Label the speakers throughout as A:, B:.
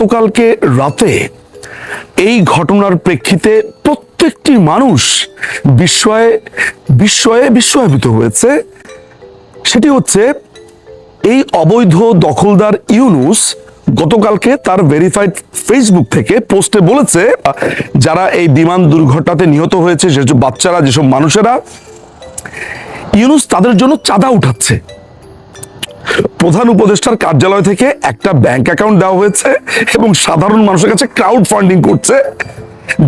A: গতকালকে রাতে এই ঘটনার প্রেক্ষিতে প্রত্যেকটি মানুষ বিস্ময়ে বিস্ময়ে বিস্ময়াভিত হয়েছে। সেটি হচ্ছে এই অবৈধ দখলদার ইউনুস গতকালকে তার ভেরিফাইড ফেসবুক থেকে পোস্টে বলেছে, যারা এই বিমান দুর্ঘটনাতে নিহত হয়েছে যেসব বাচ্চারা, যেসব মানুষেরা, ইউনুস তাদের জন্য চাঁদা উঠাচ্ছে। প্রধান উপদেষ্টার কার্যালয় থেকে একটা ব্যাংক অ্যাকাউন্ট দেওয়া হয়েছে এবং সাধারণ মানুষের কাছে ক্রাউড ফান্ডিং করছে,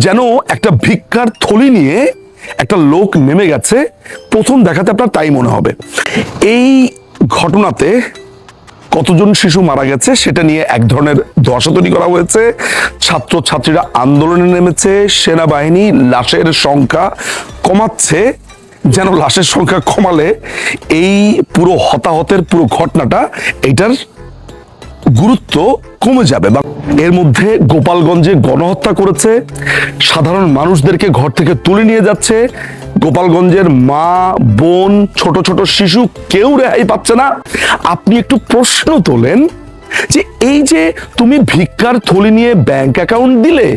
A: যেন একটা ভিক্ষার থলি নিয়ে একটা লোক নেমে গেছে। প্রথম দেখাতে আপনার তাই মনে হবে। এই ঘটনাতে কতজন শিশু মারা গেছে সেটা নিয়ে এক ধরনের ধোয়াশা তৈরি করা হয়েছে। ছাত্র ছাত্রীরা আন্দোলনে নেমেছে, সেনাবাহিনী লাশের সংখ্যা কমাচ্ছে যেন লাশের সংখ্যা কমালে এই পুরো হতাহতের পুরো ঘটনাটা এটার গুরুত্ব কমে যাবে বা এর মধ্যে গোপালগঞ্জে গণহত্যা করেছে, সাধারণ মানুষদেরকে ঘর থেকে তুলে নিয়ে যাচ্ছে, গোপালগঞ্জের মা, বোন, ছোট ছোট শিশু কেউ রেহাই পাচ্ছে না। আপনি একটু প্রশ্ন তোলেন যে এই যে তুমি ভিক্ষার থলি নিয়ে ব্যাংক অ্যাকাউন্ট দিলে,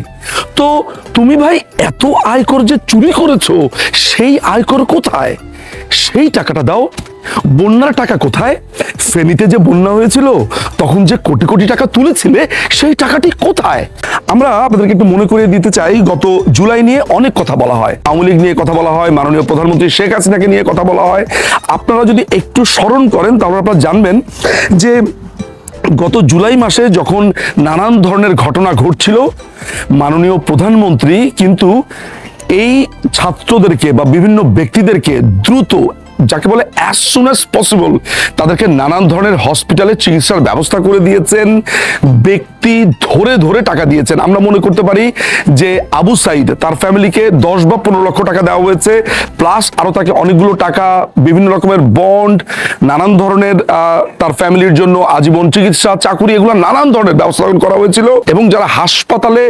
A: তো তুমি ভাই এত আয়কর যে চুরি করেছ, সেই আয়কর কোথায়? সেই টাকাটা দাও। বন্যার টাকা কোথায়? ফেনীতে যে বন্যা হয়েছিল, তখন যে কোটি কোটি টাকা তুলেছিলে, সেই টাকাটি কোথায়? আমরা আপনাদেরকে একটু মনে করিয়ে দিতে চাই, গত জুলাই নিয়ে অনেক কথা বলা হয়। আওয়ামী লীগ নিয়ে কথা বলা হয়, মাননীয় প্রধানমন্ত্রী শেখ হাসিনাকে নিয়ে কথা বলা হয়। আপনারা যদি একটু স্মরণ করেন, তাহলে আপনারা জানবেন যে গত জুলাই মাসে যখন নানান ধরনের ঘটনা ঘটছিল, মাননীয় প্রধানমন্ত্রী কিন্তু এই ছাত্রদেরকে বা বিভিন্ন ব্যক্তিদেরকে দ্রুত যাকে বলে অ্যাজ সুন অ্যাজ পসিবল তাদেরকে নানান ধরনের হসপিটালে চিকিৎসার ব্যবস্থা করে দিয়েছেন। ব্যক্তি ধরে ধরে টাকা দিয়েছেন। আমরা মনে করতে পারি যে আবু সাইদ তার ফ্যামিলিকে দশ বা পনেরো লক্ষ টাকা দেওয়া হয়েছে প্লাস আরও তাকে অনেকগুলো টাকা, বিভিন্ন রকমের বন্ড নানান ধরনের তার ফ্যামিলির জন্য আজীবন চিকিৎসা, চাকুরি, এগুলো নানান ধরনের ব্যবস্থা করা হয়েছিল এবং যারা হাসপাতালে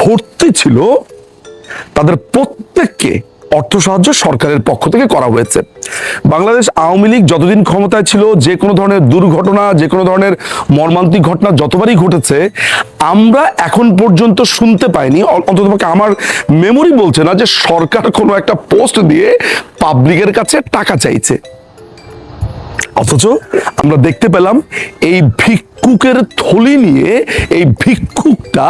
A: ভর্তি ছিল, তাদের প্রত্যেককে অর্থ সাহায্য সরকারের পক্ষ থেকে করা হয়েছে। বাংলাদেশ আওয়ামী লীগ যতদিন ক্ষমতায় ছিল, যে কোনো ধরনের দুর্ঘটনা, যে কোনো ধরনের মর্মান্তিক ঘটনা যতবারই ঘটেছে, আমরা এখন পর্যন্ত শুনতে পাইনি। অন্তত আমার মেমোরি বলছে না যে সরকার কোনো একটা পোস্ট দিয়ে পাবলিকের কাছে টাকা চাইছে। অথচ আমরা দেখতে পেলাম এই ভিক্ষুকের থলি নিয়ে এই ভিক্ষুকটা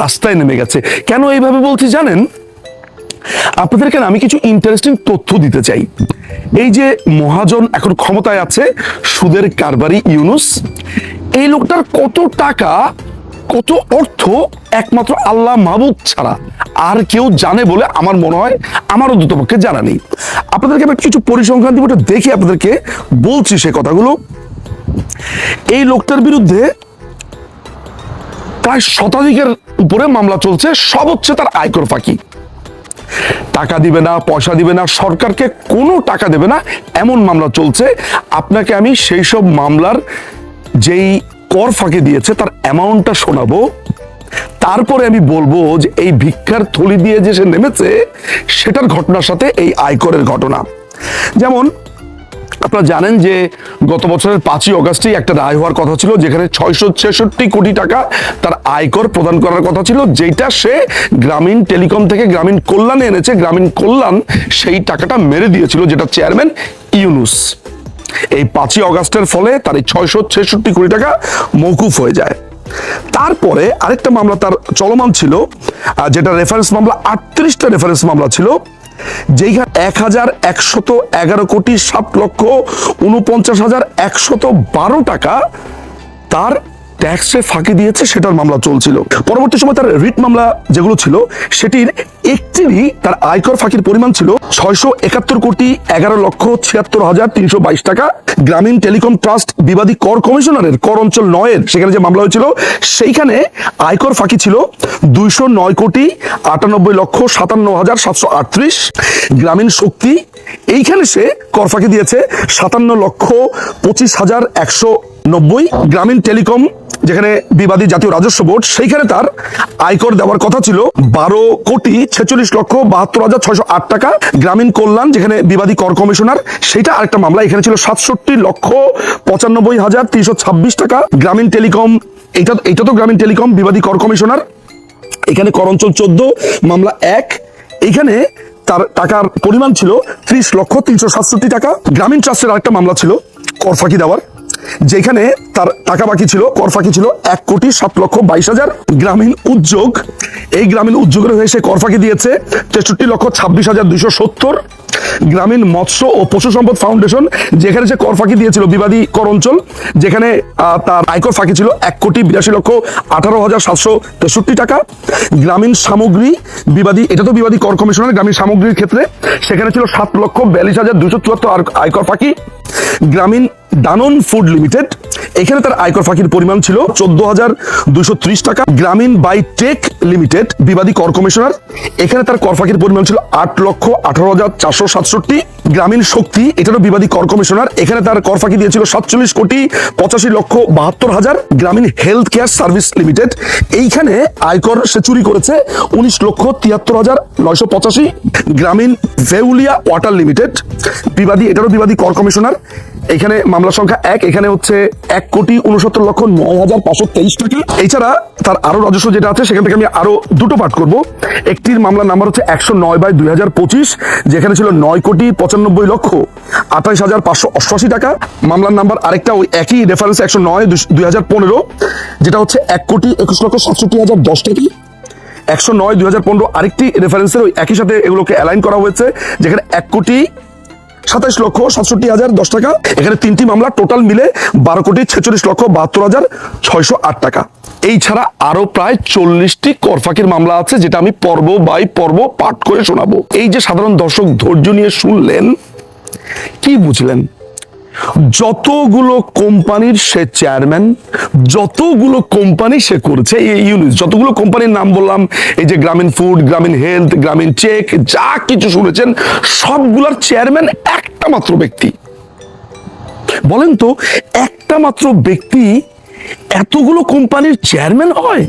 A: রাস্তায় নেমে গেছে। কেন এইভাবে বলছি জানেন? আপনাদেরকে আমি কিছু ইন্টারেস্টিং তথ্য দিতে চাই? এই যে মহাজন এখন ক্ষমতায় আছে, সুদের কারবারি ইউনুস, এই লোকটার কত টাকা, কত অর্থ একমাত্র আল্লাহ মাহবুব ছাড়া। আর কেউ জানে বলে আমার মনে হয় আমার অন্ততপক্ষে জানা নেই। আপনাদেরকে আমি কিছু পরিসংখ্যান দিব দেখে আপনাদেরকে। বলছি সে কথাগুলো। এই লোকটার বিরুদ্ধে প্রায় শতাধিকের উপরে মামলা চলছে, সব হচ্ছে তার আয়কর ফাঁকি। টাকা দিবে না, পয়সা দিবে না, সরকারকে কোনো টাকা দেবে না, এমন মামলা চলছে। আপনাকে আমি সেই সব মামলার যেই কর ফাঁকে দিয়েছে, তার অ্যামাউন্টটা শোনাবো। তারপরে আমি বলব যে এই ভিক্ষার থলি দিয়ে যে সে নেমেছে, সেটার ঘটনার সাথে এই আয়করের ঘটনা। যেমন আপনারা জানেন যে গত বছরের পাঁচই অগাস্টেই একটা রায় হওয়ার কথা ছিল, যেখানে ছয়শো ছেষট্টি কোটি টাকা তার আয়কর প্রদান করার কথা ছিল, যেটা সে গ্রামীণ টেলিকম থেকে গ্রামীণ কল্যাণে এনেছে, গ্রামীণ কল্যাণ সেই টাকাটা মেরে দিয়েছিল, যেটা চেয়ারম্যান ইউনুস। এই পাঁচই অগাস্টের ফলে তার এই ছয়শো ছেষট্টি কোটি টাকা মৌকুফ হয়ে যায়। তারপরে আরেকটা মামলা তার চলমান ছিল যেটা রেফারেন্স মামলা, আটত্রিশটা রেফারেন্স মামলা ছিল যেইখানে এক হাজার একশত এগারো কোটি সাত লক্ষ উনপঞ্চাশ হাজার একশত বারো টাকা, তার ট্যাক্সে ফাঁকি দিয়েছে, সেটার মামলা চলছিল। পরবর্তী সময় তার রিট মামলা যেগুলো ছিল, সেটির একটিরই তার আয়কর ফাঁকির পরিমাণ ছিল ছয়শো একাত্তর কোটি এগারো লক্ষ ছিয়াত্তর হাজার তিনশো বাইশ টাকা। গ্রামীণ টেলিকম ট্রাস্ট বিবাদী কর কমিশনারের কর অঞ্চল নয়ের সেখানে যে মামলা হয়েছিল, সেইখানে আয়কর ফাঁকি ছিল দুইশো নয় কোটি আটানব্বই লক্ষ সাতান্ন হাজার সাতশো আটত্রিশ। গ্রামীণ শক্তি, এইখানে সে কর ফাঁকি দিয়েছে সাতান্ন লক্ষ পঁচিশ হাজার একশো নব্বই। গ্রামীণ টেলিকম যেখানে বিবাদী জাতীয় রাজস্ব বোর্ড, সেইখানে তার আয়কর দেওয়ার কথা ছিল বারো কোটি ছেচল্লিশ লক্ষ বাহাত্তর হাজার ছয়শো আট টাকা। গ্রামীণ কল্যাণ, যেখানে বিবাদী কর কমিশনার সেটা আরেকটা মামলা। এখানে ছিল সাতষট্টি লক্ষ পঁচানব্বই হাজার তিনশো ছাব্বিশ টাকা। গ্রামীণ টেলিকম, এটা এটা তো গ্রামীণ টেলিকম, বিবাদী কর কমিশনার। এখানে কর অঞ্চল চোদ্দ, মামলা এক। এখানে তার টাকার পরিমাণ ছিল ত্রিশ লক্ষ তিনশো সাতষট্টি টাকা। গ্রামীণ ট্রাস্টের আরেকটা মামলা ছিল, কর ফাঁকি দেওয়ার। যেখানে তার টাকা বাকি ছিল, কর ফাঁকি ছিল, এক কোটি সাত লক্ষ বাইশ হাজার গ্রামীণ উদ্যোগ। এই গ্রামীণ উদ্যোগের হয়ে সে কর ফাঁকি দিয়েছে তেষট্টি লক্ষ ছাব্বিশ হাজার দুইশো সত্তর। গ্রামীণ মৎস্য ও পশু সম্পদ ফাউন্ডেশন, যেখানে সে কর ফাঁকি দিয়েছিল, বিবাদী কর অঞ্চল, যেখানে তার আয়কর ফাঁকি ছিল এক কোটি বিরাশি লক্ষ আঠারো হাজার সাতশো তেষট্টি টাকা। গ্রামীণ সামগ্রী বিবাদী, এটা তো বিবাদী কর কমিশনের, গ্রামীণ সামগ্রীর ক্ষেত্রে, সেখানে ছিল সাত লক্ষ বিয়াল্লিশ হাজার দুশো চুয়াত্তর আয়কর ফাঁকি। গ্রামীণ ডানন ফুড লিমিটেড। এখানে তার আয়কর ফাঁকির পরিমাণ ছিল চোদ্দ হাজার দুশো ত্রিশ টাকা। গ্রামীণ বাই টেক লিমিটেড, বিবাদী কর কমিশনার। এখানে তার কর ফাঁকির পরিমাণ ছিল আট লক্ষ আঠারো হাজার চারশো সাতষট্টি। গ্রামীণ শক্তি, এটারও বিবাদী কর কমিশনার। এখানে তার কর ফাঁকি দিয়েছিল সাতচল্লিশ কোটি পঁচাশি লক্ষ বাহাত্তর হাজার। গ্রামীণ হেলথ কেয়ার সার্ভিস লিমিটেড, এইখানে আয়কর সে চুরি করেছে উনিশ লক্ষ তিয়াত্তর হাজার নয়শো পঁচাশি। গ্রামীণ ভেউলিয়া ওয়াটার লিমিটেড, বিবাদী, এটারও বিবাদী কর কমিশনার। এখানে মামলা সংখ্যা এক, এখানে হচ্ছে এক কোটি উনসত্তর লক্ষ নয় হাজার পাঁচশো তেইশ টাকা। এছাড়া তার আরও রাজস্ব যেটা আছে, সেখান থেকে আমি আরও দুটো পাঠ করব। একটির মামলার নাম্বার হচ্ছে একশো নয় বাই দুই হাজার পঁচিশ, যেখানে ছিল নয় কোটি পঁচানব্বই লক্ষ আঠাইশ হাজার পাঁচশো অষ্টআশি টাকা। মামলার নাম্বার আরেকটা ওই একই রেফারেন্স একশো নয় দুই হাজার পনেরো, যেটা হচ্ছে এক কোটি একুশ লক্ষ সাতষট্টি হাজার দশ টাকা। একশো নয় দুই হাজার পনেরো আরেকটি রেফারেন্সের ওই একই সাথে এগুলোকে অ্যালাইন করা হয়েছে, যেখানে এক কোটি সাতাইশ লক্ষ সাতষট্টি হাজার দশ টাকা। এখানে তিনটি মামলা টোটাল মিলে বারো কোটি ছেচল্লিশ লক্ষ বাহাত্তর হাজার ছয়শো আট টাকা। এই ছাড়া আরও প্রায় চল্লিশটি করফাকির মামলা আছে, যেটা আমি পর্ব বাই পর্ব পাঠ করে শোনাবো। এই যে সাধারণ দর্শক ধৈর্য নিয়ে শুনলেন, কি বুঝলেন? যতগুলো কোম্পানির সে চেয়ারম্যান যতগুলো কোম্পানি সে করেছে, এই ইউনিট যতগুলো কোম্পানির নাম বললাম, এই যে গ্রামীণ ফুড গ্রামীণ হেলথ গ্রামীণ চেক যা কিছু শুনেছেন, সবগুলোর চেয়ারম্যান একটা মাত্র ব্যক্তি। বলেন তো, একটা মাত্র ব্যক্তি এতগুলো কোম্পানির চেয়ারম্যান হয়?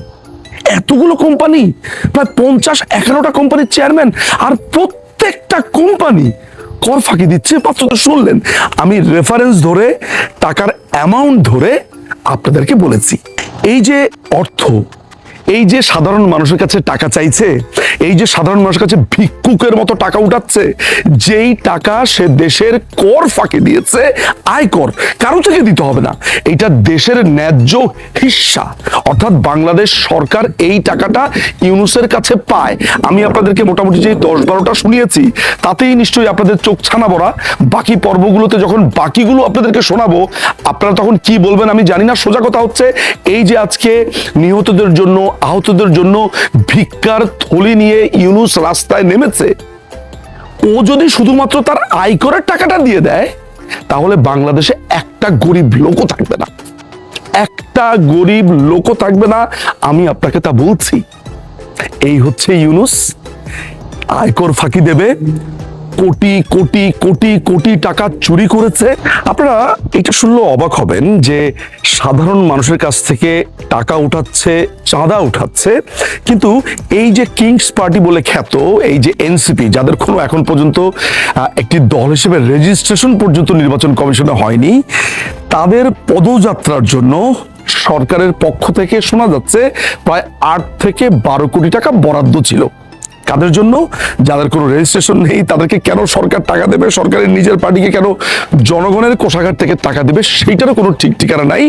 A: এতগুলো কোম্পানি, প্রায় পঞ্চাশ এগারোটা কোম্পানির চেয়ারম্যান আর প্রত্যেকটা কোম্পানি কর ফাঁকি দিচ্ছে, মাত্র তো শুনলেন। আমি রেফারেন্স ধরে, টাকার অ্যামাউন্ট ধরে আপনাদেরকে বলেছি। এই যে অর্থ এই যে সাধারণ মানুষের কাছে টাকা চাইছে, এই যে সাধারণ মানুষের কাছে ভিক্ষুকের মতো টাকা উঠাচ্ছে, যেই টাকা সে দেশের কর ফাঁকে দিয়েছে আয়কর কারও থেকে দিতে হবে না। এটা দেশের ন্যায্য হিস্সা অর্থাৎ বাংলাদেশ সরকার এই টাকাটা ইউনুসের কাছে পায়। আমি আপনাদেরকে মোটামুটি যে দশ বারোটা শুনিয়েছি, তাতেই নিশ্চয়ই আপনাদের চোখ ছানা বড়া বাকি পর্বগুলোতে যখন বাকিগুলো আপনাদেরকে শোনাবো, আপনারা তখন কি বলবেন আমি জানি না। সোজা কথা হচ্ছে, এই যে আজকে নিহতদের জন্য আহতদের জন্য ভিক্ষার থলি নিয়ে ইউনুস রাস্তায় নেমেছে। ও যদি শুধুমাত্র তার আয়করের টাকাটা দিয়ে দেয়, তাহলে বাংলাদেশে একটা গরিব লোকও থাকবে না। একটা গরিব লোকও থাকবে না, আমি আপনাকে তা বলছি। এই হচ্ছে ইউনুস। আয়কর ফাঁকি দেবে কোটি কোটি কোটি কোটি টাকা চুরি করেছে। আপনারা এটা শুনলে অবাক হবেন যে সাধারণ মানুষের কাছ থেকে টাকা উঠাচ্ছে, চাঁদা উঠাচ্ছে। কিন্তু এই যে কিংস পার্টি বলে খ্যাত, এই যে এনসিপি যাদের কোনো এখন পর্যন্ত একটি দল হিসেবে রেজিস্ট্রেশন পর্যন্ত নির্বাচন কমিশনে হয়নি, তাদের পদযাত্রার জন্য সরকারের পক্ষ থেকে শোনা যাচ্ছে, প্রায় আট থেকে বারো কোটি টাকা বরাদ্দ ছিল। কাদের জন্য? যাদের কোনো রেজিস্ট্রেশন নেই, তাদেরকে কেন সরকার টাকা দেবে? সরকারের নিজের পার্টিকে কেন জনগণের কোষাগার থেকে টাকা দেবে? সেইটারও কোনো ঠিক ঠিকানা নাই।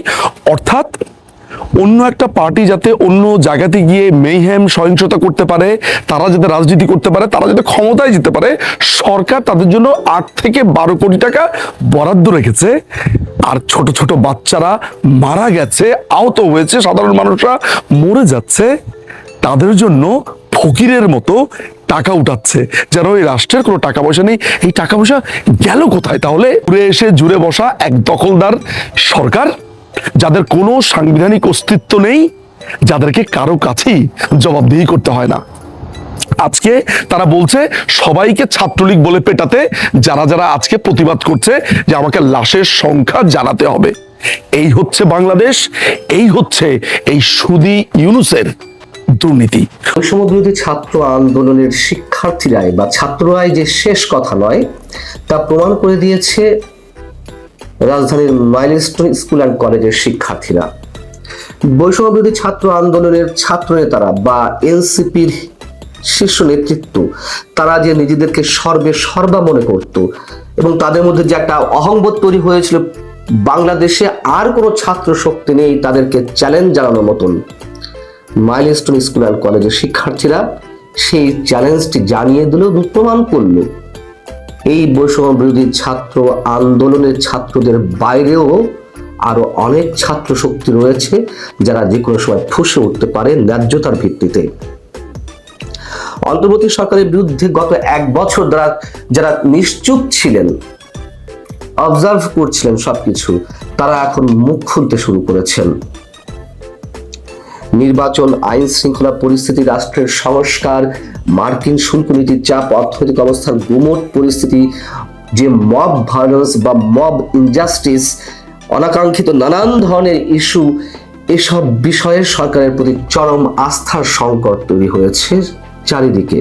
A: অর্থাৎ অন্য একটা পার্টি যাতে অন্য জায়গাতে গিয়ে মেইহ্যাম সহিংসতা করতে পারে, তারা যাতে রাজনীতি করতে পারে, তারা যাতে ক্ষমতায় যেতে পারে, সরকার তাদের জন্য আট থেকে বারো কোটি টাকা বরাদ্দ রেখেছে। আর ছোট ছোট বাচ্চারা মারা গেছে, আহত হয়েছে, সাধারণ মানুষরা মরে যাচ্ছে, তাদের জন্য ফকিরের মতো টাকা উঠাচ্ছে, যেন ওই রাষ্ট্রের কোনো টাকা পয়সা নেই। এই টাকা পয়সা গেল কোথায়? তাহলে ঘুরে এসে জুড়ে বসা এক দখলদার সরকার, যাদের কোনো সাংবিধানিক অস্তিত্ব নেই, যাদেরকে কারও কাছেই জবাবদিহি করতে হয় না। আজকে তারা বলছে, সবাইকে ছাত্রলীগ বলে পেটাতে যারা যারা আজকে প্রতিবাদ করছে যে আমাকে লাশের সংখ্যা জানাতে হবে। এই হচ্ছে বাংলাদেশ, এই হচ্ছে এই সুদি ইউনুসের দুর্নীতি।
B: বৈষম্য ছাত্র আন্দোলনের শিক্ষার্থীরাই বা ছাত্ররাই যে শেষ কথা নয়, তা প্রমাণ করে দিয়েছে রাজধানীর মাইলস্টোন স্কুল অ্যান্ড কলেজের শিক্ষার্থীরা। বৈষম্য বিরোধী ছাত্র আন্দোলনের ছাত্র নেতারা বা এনসিপির শীর্ষ নেতৃত্ব, তারা যে নিজেদেরকে সর্বে সর্বা মনে করত এবং তাদের মধ্যে যে একটা অহংবোধ তৈরি হয়েছিল, বাংলাদেশে আর কোনো ছাত্র শক্তি নেই তাদেরকে চ্যালেঞ্জ জানানোর মতন। মাইলস্টোন স্কুল অ্যান্ড কলেজের শিক্ষার্থীরা সেই চ্যালেঞ্জটি জানিয়ে দিল এবং প্রমাণ করল। এই বৈষম্য বিরোধী ছাত্র আন্দোলনের ছাত্রদের বাইরেও আরও অনেক ছাত্র শক্তি রয়েছে যারা যে কোনো সময় ফুসে উঠতে পারে ন্যায্যতার ভিত্তিতে। অন্তর্বর্তী সরকারের বিরুদ্ধে গত এক বছর দ্বারা যারা নিশ্চুপ ছিলেন অবজার্ভ করছিলেন সবকিছু, তারা এখন মুখ খুলতে শুরু করেছেন। নির্বাচন আইন শৃঙ্খলা পরিস্থিতি, রাষ্ট্রের সংস্কার, মার্কিন শুল্ক নীতির চাপ, অর্থনৈতিক অবস্থার গুমট পরিস্থিতি, যে মব ভায়োলেন্স বা মব ইনজাস্টিস অনাকাঙ্ক্ষিত নানান ধরনের ইস্যু এসব বিষয়ে সরকারের প্রতি চরম আস্থার সংকট তৈরি হয়েছে চারিদিকে।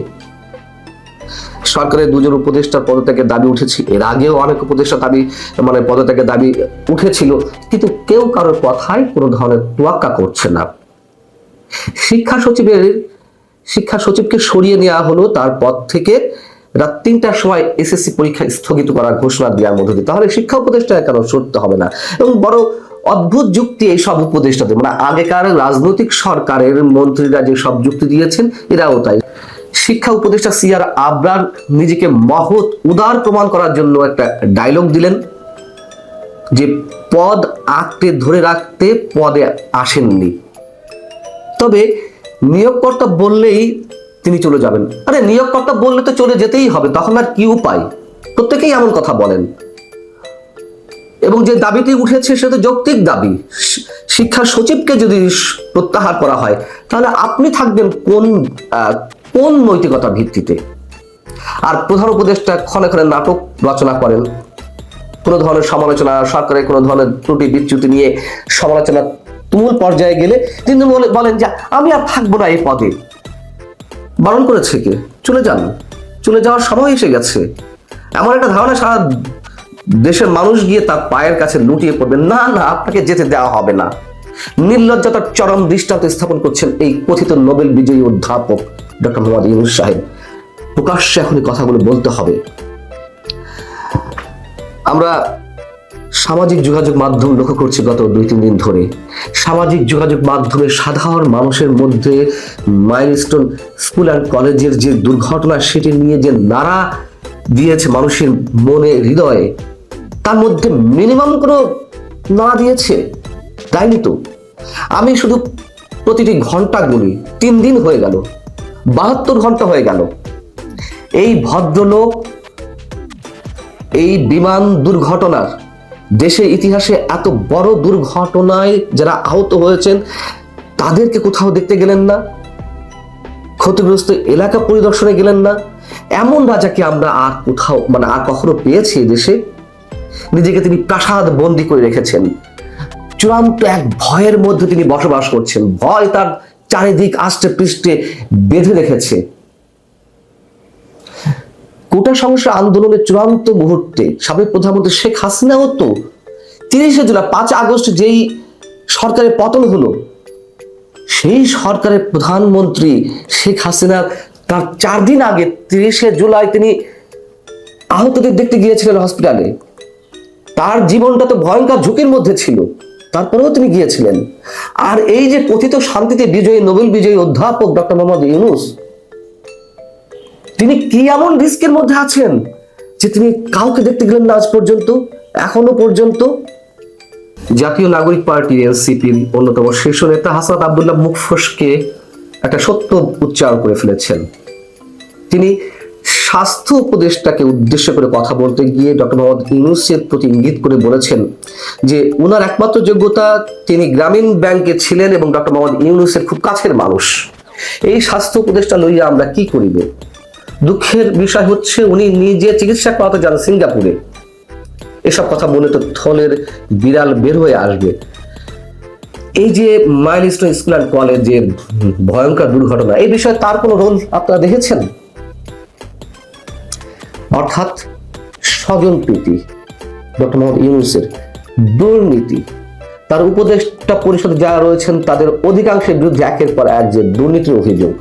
B: সরকারের দুজন উপদেষ্টার পদত্যাগের দাবি উঠেছে, এর আগেও অনেক উপদেষ্টা দাবি মানে পদত্যাগের দাবি উঠেছিল, কিন্তু কেউ কারোর কথায় কোনো ধরনের তোয়াক্কা করছে না। শিক্ষা সচিবের, শিক্ষা সচিবকে সরিয়ে নেওয়া হলো তার পদ থেকে রাত তিনটার সময় এসএসসি পরীক্ষা স্থগিত করার ঘোষণা দেওয়ার মধ্যে দিয়ে। তাহলে শিক্ষা উপদেষ্টা কেন সরতে হবে না? এবং বড় অদ্ভুত যুক্তি এই সব উপদেষ্টাদের। মানে আগেকার রাজনৈতিক সরকারের মন্ত্রীরা যে সব যুক্তি দিয়েছেন, এরাও তাই। শিক্ষা উপদেষ্টা সিআর আবরার নিজেকে মহৎ উদার প্রমাণ করার জন্য একটা ডায়লগ দিলেন, যে পদ আঁকতে ধরে রাখতে পদে আসেননি। তবে নিয়োগকর্তা বললেই তিনি চলে যাবেন। আরে, নিয়োগকর্তা বললে তো চলে যেতেই হবে, তখন আর কি উপায়? প্রত্যেকেই এমন কথা বলেন। এবং যে দাবিটি উঠেছে সেটা যৌক্তিক দাবি। শিক্ষা সচিবকে যদি প্রত্যাহার করা হয়, তাহলে আপনি থাকবেন কোন কোন নৈতিকতা ভিত্তিতে? আর প্রধান উপদেষ্টা ক্ষণে ক্ষণে নাটক রচনা করেন। কোনো ধরনের সমালোচনা, সরকারের কোনো ধরনের ত্রুটি বিচ্যুতি নিয়ে সমালোচনা তুমুল পর্যায়ে গেলে তিনি বলেন যে, আমি আর থাকব না এই পদে। বারণ করেছে কে? চলে যান। চলে যাওয়ার সময় এসে গেছে। এমন একটা ধারণা সারা দেশের মানুষ গিয়ে তার পায়ের কাছে লুটিয়ে পড়বে। না না, আপনাকে যেতে দেওয়া হবে না। নির্লজ্জতার চরম দৃষ্টান্ত স্থাপন করছেন এই কথিত নোবেল বিজয়ী অধ্যাপক ডক্টর মোহাম্মদ ইউনুস সাহেব। প্রকাশ্যে এখন কথাগুলো বলতে হবে। আমরা সামাজিক যোগাযোগ মাধ্যম লক্ষ্য করছি গত দুই, তিন দিন ধরে। সামাজিক যোগাযোগ মাধ্যমে সাধারণ মানুষের মধ্যে মাইলস্টোন স্কুল অ্যান্ড কলেজের যে দুর্ঘটনা, সেটি নিয়ে যে নাড়া দিয়েছে মানুষের মনে হৃদয়ে, তার মধ্যে মিনিমাম কোনো নাড়া দিয়েছে? তাইনি তো? আমি শুধু প্রতিটি ঘণ্টা গুলি, তিন দিন হয়ে গেল, বাহাত্তর ঘণ্টা হয়ে গেল। এই ভদ্রলোক, এই বিমান দুর্ঘটনার দেশের ইতিহাসে এত বড় দুর্ঘটনায় যারা আহত হয়েছেন, তাদেরকে কোথাও দেখতে গেলেন না? ক্ষতিগ্রস্ত এলাকা পরিদর্শনে গেলেন না? এমন রাজাকে আমরা আর কোথাও মানে আর কখনো পেয়েছি দেশে? নিজেকে তিনি প্রাসাদ বন্দি করে রেখেছেন। চূড়ান্ত এক ভয়ের মধ্যে তিনি বসবাস করছেন। ভয় তার চারিদিক আষ্টে পৃষ্ঠে বেঁধে রেখেছে। কোটা সংস্কার আন্দোলনের চূড়ান্ত মুহূর্তে সাবেক প্রধানমন্ত্রী শেখ হাসিনাও তো তিরিশে জুলাই, পাঁচ আগস্ট যেই সরকারের পতন হলো, সেই সরকারের প্রধানমন্ত্রী শেখ হাসিনা তার চার দিন আগে তিরিশে জুলাই তিনি আহতদের দেখতে গিয়েছিলেন হসপিটালে। তার জীবনটা তো ভয়ঙ্কর ঝুঁকির মধ্যে ছিল, তারপরেও তিনি গিয়েছিলেন। আর এই যে কথিত শান্তিতে বিজয়ী, নোবেল বিজয়ী অধ্যাপক ডক্টর মোহাম্মদ ইউনুস তিনি কি এমন রিস্কের মধ্যে আছেন যে তিনি কাউকে দেখতে গেলেন না আজ পর্যন্ত, এখনও পর্যন্ত? জাতীয় নাগরিক পার্টি এনসিপির অন্যতম শীর্ষ নেতা হাসান আবদুল্লাহ মুখ ফসকে একটা সত্য উচ্চারণ করে ফেলেছেন। তিনি স্বাস্থ্য উপদেষ্টাকে উদ্দেশ্য করে কথা বলতে গিয়ে ডক্টর মোহাম্মদ ইউনুসের প্রতি ইঙ্গিত করে বলেছেন যে উনার একমাত্র যোগ্যতা তিনি গ্রামীণ ব্যাংকে ছিলেন এবং ডক্টর মোহাম্মদ ইউনুসের খুব কাছের মানুষ। এই স্বাস্থ্য উপদেষ্টা লইয়া আমরা কি করিব? দুঃখের বিষয় হচ্ছে উনি নিজে চিকিৎসা করাতে যান সিঙ্গাপুরে। এসব কথা বলে তো থলের বিড়াল বের হয়ে আসবে। এই যে মাইলস্টোন স্কুল অ্যান্ড কলেজের ভয়ঙ্কর দুর্ঘটনা, এই বিষয়ে তার কোনো রোল আপনারা দেখেছেন? অর্থাৎ স্বজন প্রীতি, ডক্টর মোহাম্মদ ইউনুসের দুর্নীতি, তার উপদেষ্টা পরিষদে যারা রয়েছেন তাদের অধিকাংশের বিরুদ্ধে একের পর এক যে দুর্নীতির অভিযোগ।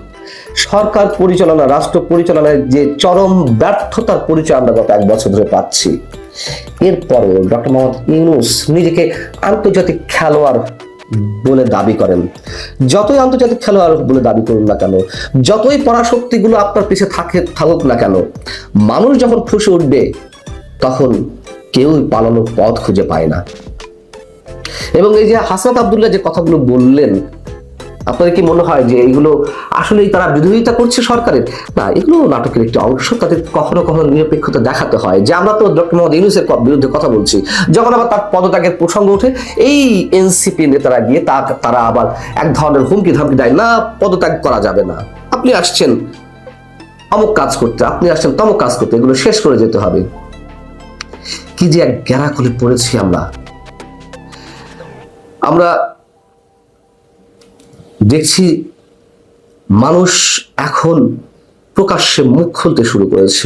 B: সরকার পরিচালনা, রাষ্ট্র পরিচালনায় যে চরম ব্যর্থতার পরিচয় আমরা গত এক বছর ধরে পাচ্ছি। এরপরও ডক্টর মোহাম্মদ ইউনুস নিজেকে আন্তর্জাতিক খেলোয়াড় বলে দাবি করেন। যতই আন্তর্জাতিক খেলোয়াড় বলে দাবি করুন না কেন, যতই পরাশক্তিগুলো আপনার পিছে থাকে, থাকুক না কেন, মানুষ যখন ফুসে উঠবে, তখন কেউই পালানোর পথ খুঁজে পায় না। এবং এই যে হাসনাত আবদুল্লাহ যে কথাগুলো বললেন আপনাদের কি মনে হয় যে এইগুলো আসলেই তারা বিরোধিতা করছে সরকারের? না, এগুলো নাটকের একটি অংশ। তাদের কখনো কখনো নিরপেক্ষতা দেখাতে হয়। যে আমরা তো ডক্টর মোহাম্মদ ইউনুসের বিরুদ্ধে কথা বলছি, যখন আবার তার পদত্যাগের প্রসঙ্গ ওঠে, এই এনসিপি নেতারা গিয়ে তা তারা আবার এক ধরনের হুমকি ধামকি দেয়, না, পদত্যাগ করা যাবে না। আপনি আসছেন, অমুক কাজ করতে, আপনি আসছেন, তমুক কাজ করতে, এগুলো শেষ করে যেতে হবে। কি যে এক গ্যারা খুলে পড়েছি আমরা। আমরা দেখছি মানুষ এখন প্রকাশ্যে মুখ খুলতে শুরু করেছে।